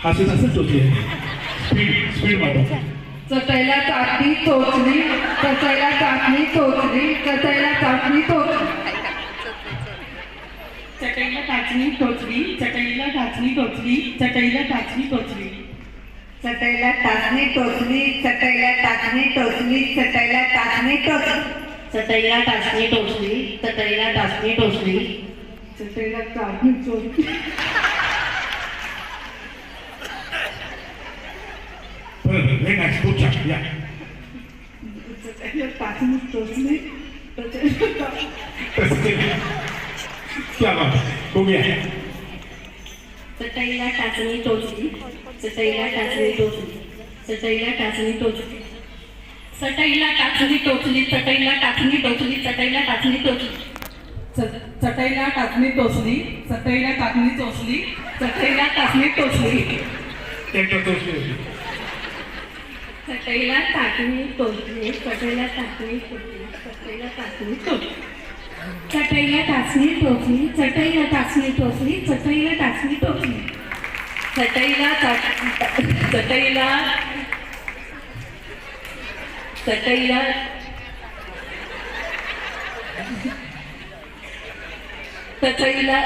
हसत हसत टोचली speed speed मारा चटईला चाटणी टोचली चटईला चाटणी टोचली चटईला चाटणी टोचली चटईला टाचणी टोचली चटईला टाचणी टोचली चटईला टाचणी टोचली चटईला टाचणी टोचली चटईला टाचणी टोचली चटईला टाचणी टोचली चटईला टाचणी टोचली चटईला टाचणी टोचली चटईला टाचणी टोचली खूप छान या चटईला टाचणी टोचली चटईला तसं ते क्या बात बघूया चटईला टाचणी टोचली चटईला टाचणी टोचली चटईला टाचणी टोचली चटईला टाचणी टोचली चटईला टाचणी टोचली चटईला टाचणी टोचली चटईला टाचणी टोचली चटईला टाचणी टोचली चटईला टाचणी टोचली एकटा टोचली चटईला ताटणी तोटली चटईला ताटणी तोटली चटईला ताटणी तोटली चटईला टाचणी टोचली चटईला टाचणी टोचली चटईला टाचणी टोचली चटईला चटईला चटईला चटईला